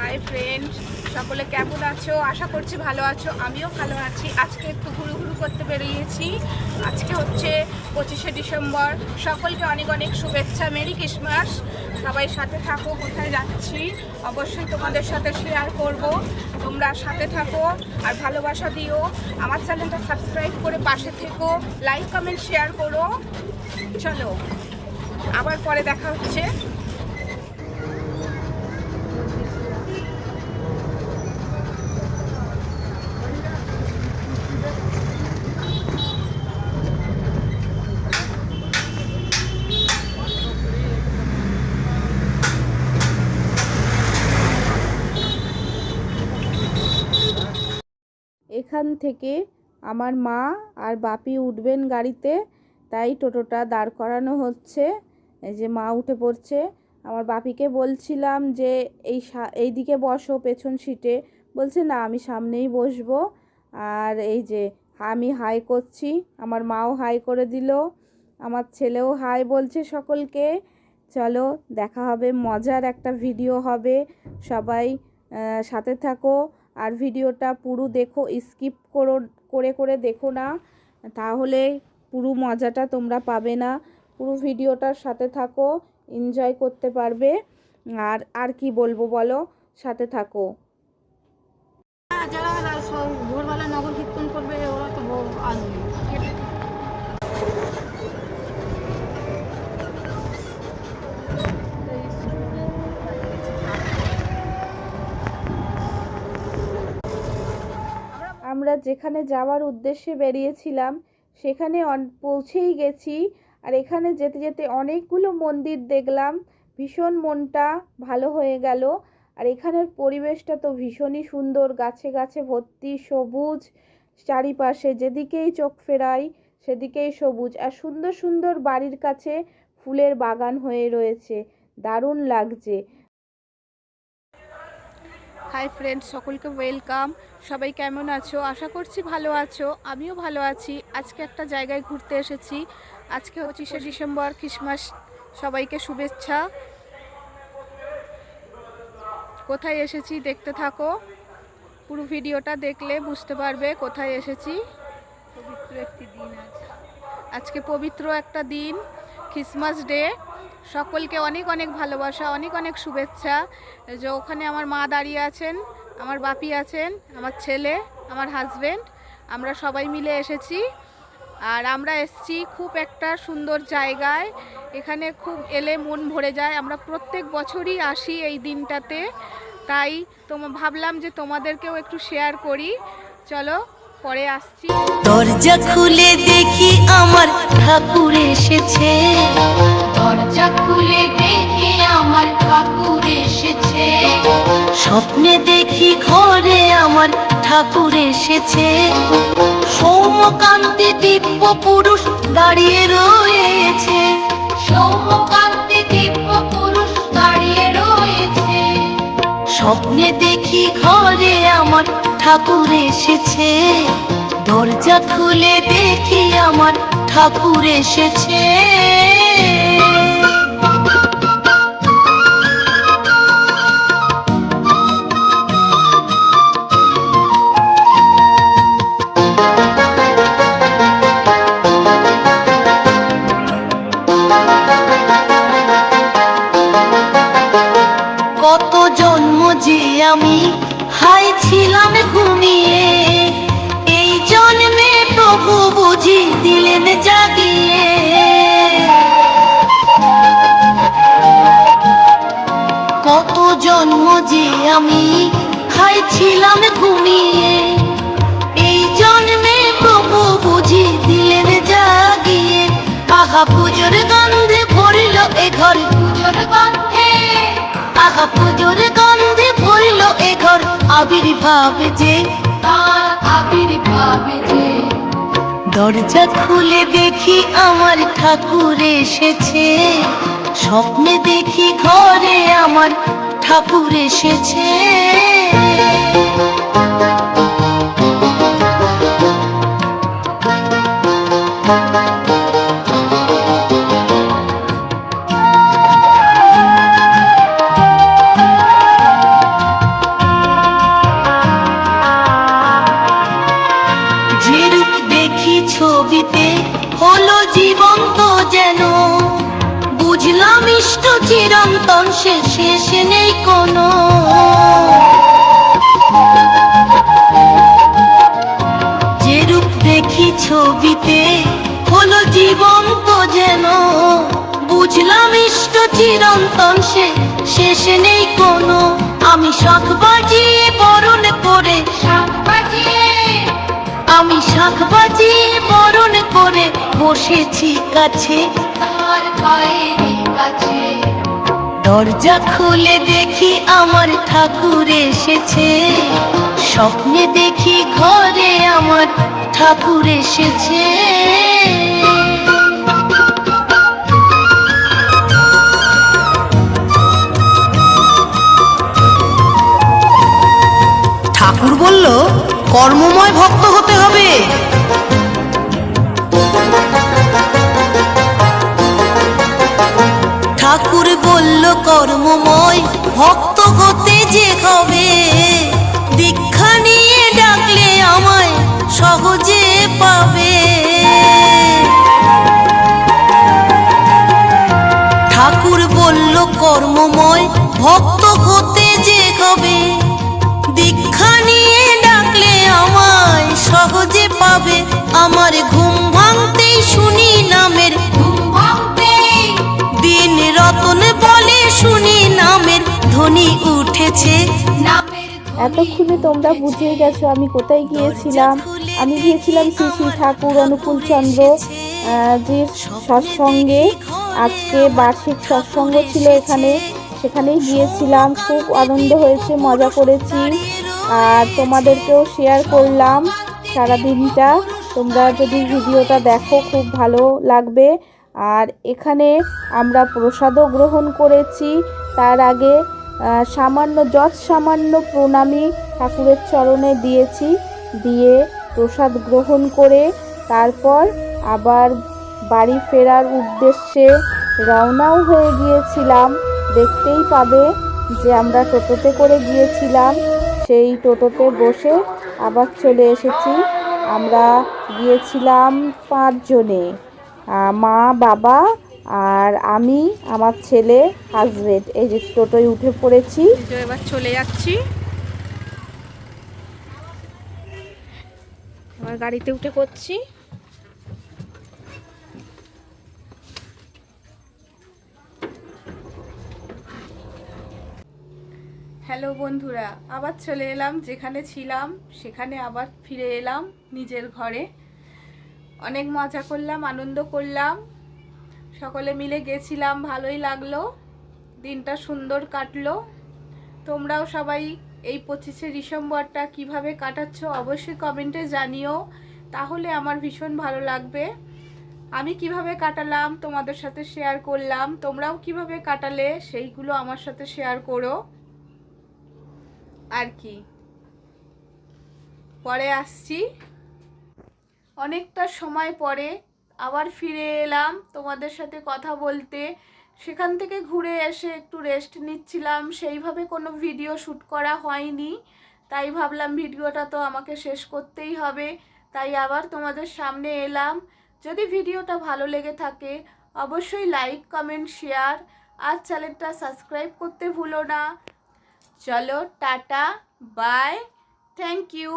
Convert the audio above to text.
Hi friend সকলে কেমন আছো? আশা করছি ভালো আছো। আমিও ভালো আছি। আজকে একটু ঘুরু ঘুরু করতে বেরিয়েছি। আজকে হচ্ছে পঁচিশে ডিসেম্বর। সকলকে অনেক অনেক শুভেচ্ছা। Merry Christmas. সবাই সাথে থাকো, কোথায় যাচ্ছি অবশ্যই তোমাদের সাথে শেয়ার করব। তোমরা সাথে থাকো আর ভালোবাসা দিও। আমার চ্যানেলটা সাবস্ক্রাইব করে পাশে থেকো। লাইক কমেন্ট শেয়ার করো। চলো, আবার পরে দেখা হচ্ছে। এখান থেকে আমার মা আর বাপি উঠবেন গাড়িতে, তাই টোটোটা দাঁড় করানো হচ্ছে। এই যে মা উঠে পড়ছে। আমার বাপিকে বলছিলাম যে, এই এই দিকে বসো পেছন সিটে। বলছে, না, আমি সামনেই বসবো। আর এই যে আমি হাই করছি, আমার মাও হাই করে দিল, আমার ছেলেও হাই বলছে সকলকে। চলো, দেখা হবে, মজার একটা ভিডিও হবে। সবাই সাথে থাকো। আর ভিডিওটা পুরো দেখো স্কিপ করো, করে করে দেখো না। তাহলে পুরো মজাটা তোমরা পাবে না। পুরো ভিডিওটার সাথে থাকো এনজয় করতে পারবে। আর আর কি বলব বলো? সাথে থাকো। আমরা যেখানে যাওয়ার উদ্দেশ্যে বেরিয়েছিলাম, সেখানে পৌঁছেই গেছি। আর এখানে যেতে যেতে অনেকগুলো মন্দির দেখলাম। ভীষণ মনটা ভালো হয়ে গেল। আর এখানের পরিবেশটা তো ভীষণই সুন্দর। গাছে গাছে ভর্তি সবুজ, চারিপাশে যেদিকেই চোখ ফেরাই, সেদিকেই সবুজ। আর সুন্দর সুন্দর বাড়ির কাছে ফুলের বাগান হয়ে রয়েছে। দারুণ লাগছে। হাই ফ্রেন্ডস সকলকে ওয়েলকাম সবাই কেমন আছো? আশা করছি ভালো আছো। আমিও ভালো আছি। আজকে একটা জায়গায় ঘুরতে এসেছি। আজকে পঁচিশে ডিসেম্বর ক্রিসমাস সবাইকে শুভেচ্ছা। কোথায় এসেছি দেখতে থাকো। পুরো ভিডিওটা দেখলে বুঝতে পারবে কোথায় এসেছি। পবিত্র একটি দিন আজ। আজকে পবিত্র একটা দিন খ্রিসমাস ডে। সকলকে অনেক অনেক ভালোবাসা, অনেক অনেক শুভেচ্ছা। যে ওখানে আমার মা দাঁড়িয়ে আছেন, আমার বাপি আছেন, আমার ছেলে, আমার হাজব্যান্ড আমরা সবাই মিলে এসেছি। আর আমরা এসেছি খুব একটা সুন্দর জায়গায়, এখানে খুব এলে মন ভরে যায়। আমরা প্রত্যেক বছরই আসি এই দিনটাতে। তাই তোমা, ভাবলাম যে তোমাদেরকেও একটু শেয়ার করি। চলো পরে আসছি। দরজা খুলে দেখি আমার ঠাকুর এসেছে। দরজা খুলে দেখি আমার ঠাকুর এসেছে। স্বপ্নে দেখি ঘরে আমার ঠাকুর এসেছে। সৌমকান্তি দিব্য পুরুষ দাঁড়িয়ে রয়েছে। সৌমকান্তি দিব্য পুরুষ দাঁড়িয়ে রয়েছে। স্বপ্নে দেখি ঘরে আমার ঠাকুর এসেছে। দরজা খুলে দেখি আমার ঠাকুর এসেছে। জন্ম যে আমি খাইছিলাম ঘুমিয়ে। এই জন্মে প্রভু বুঝি দিলেন জাগিয়ে। আহা, পুজোর গন্ধে ভরিল এ ঘর। পুজোর গন্ধে। আহা, পুজোর গন্ধে ভরিল এ ঘর। আবির্ভাব যে। আবির্ভাবে যে। দরজা খুলে দেখি আমার ঠাকুর এসেছে। স্বপ্নে দেখি ঘরে আমার ঠাকুর এসেছে। চিরন্তন সে শেষ নেই কোনো। যে রূপ দেখি ছবিতে হলো জীবন্ত যেন। বুঝলাম ইষ্ট চিরন্তন সে শেষ নেই কোনো। আমি শাখ বাজিয়ে বরণ করে আমি শাখ বাজিয়ে বরণ করে বসেছি কাছে। দরজা খুলে দেখি আমার ঠাকুর এসেছে। স্বপ্নে দেখি ঘরে আমার ঠাকুর এসেছে। ঠাকুর বলল, কর্মময় ভক্ত হতে যে হবে? দীক্ষা নিয়ে ডাকলে আমায় সহজে পাবে। ঠাকুর বলল, কর্মময় ভক্ত হতে যে হবে? দীক্ষা নিয়ে ডাকলে আমায় সহজে পাবে। আমার ঘুম ভাঙতেই শুনি নামের ঘুম রতন বলে শুনি নামের ধ্বনি উঠেছে। এতক্ষণে তোমরা বুঝে গেছো আমি কোথায় গিয়েছিলাম। আমি গিয়েছিলাম শ্রী শ্রী ঠাকুর অনুকূল চন্দ্র যে সৎসঙ্গে। আজকে বার্ষিক সৎসঙ্গ ছিল এখানে সেখানেই গিয়েছিলাম। খুব আনন্দ হয়েছে মজা করেছি। আর তোমাদেরকেও শেয়ার করলাম সারাদিনটা। তোমরা যদি ভিডিওটা দেখো খুব ভালো লাগবে। আর এখানে আমরা প্রসাদও গ্রহণ করেছি। তার আগে সামান্য যৎ সামান্য প্রণামী ঠাকুরের চরণে দিয়েছি, দিয়ে প্রসাদ গ্রহণ করে তারপর আবার বাড়ি ফেরার উদ্দেশ্যে রওনাও হয়ে গিয়েছিলাম। দেখতেই পাবে যে আমরা টোটোতে করে গিয়েছিলাম। সেই টোটোতে বসে আবার চলে এসেছি। আমরা গিয়েছিলাম পাঁচজনে। মা, বাবা আর আমি, আমার ছেলে হাজবেন্ড এই যে টোটোয় উঠে পড়েছি। এবার চলে যাচ্ছি। এবার গাড়িতে উঠে করছি হ্যালো বন্ধুরা, আবার চলে এলাম যেখানে ছিলাম, সেখানে আবার ফিরে এলাম নিজের ঘরে। অনেক মজা করলাম, আনন্দ করলাম। সকলে মিলে গেছিলাম, ভালোই লাগল। দিনটা সুন্দর কাটলো। তোমরাও সবাই এই পঁচিশে ডিসেম্বরটা কীভাবে কাটাচ্ছ অবশ্যই কমেন্টে জানিও। তাহলে আমার ভীষণ ভালো লাগবে। আমি কীভাবে কাটালাম তোমাদের সাথে শেয়ার করলাম, তোমরাও কীভাবে কাটালে সেইগুলো আমার সাথে শেয়ার করো। আর কি। পরে আসছি। অনেকটা সময় পরে আবার ফিরে এলাম তোমাদের সাথে কথা বলতে। সেখান থেকে ঘুরে এসে একটু রেস্ট নিচ্ছিলাম। সেইভাবে কোনো ভিডিও শ্যুট করা হয়নি। তাই ভাবলাম ভিডিওটা তো আমাকে শেষ করতেই হবে। তাই আবার তোমাদের সামনে এলাম। যদি ভিডিওটা ভালো লেগে থাকে, অবশ্যই লাইক কমেন্ট শেয়ার আর চ্যানেলটা সাবস্ক্রাইব করতে ভুলো না। চলো, টাটা বাই থ্যাংক ইউ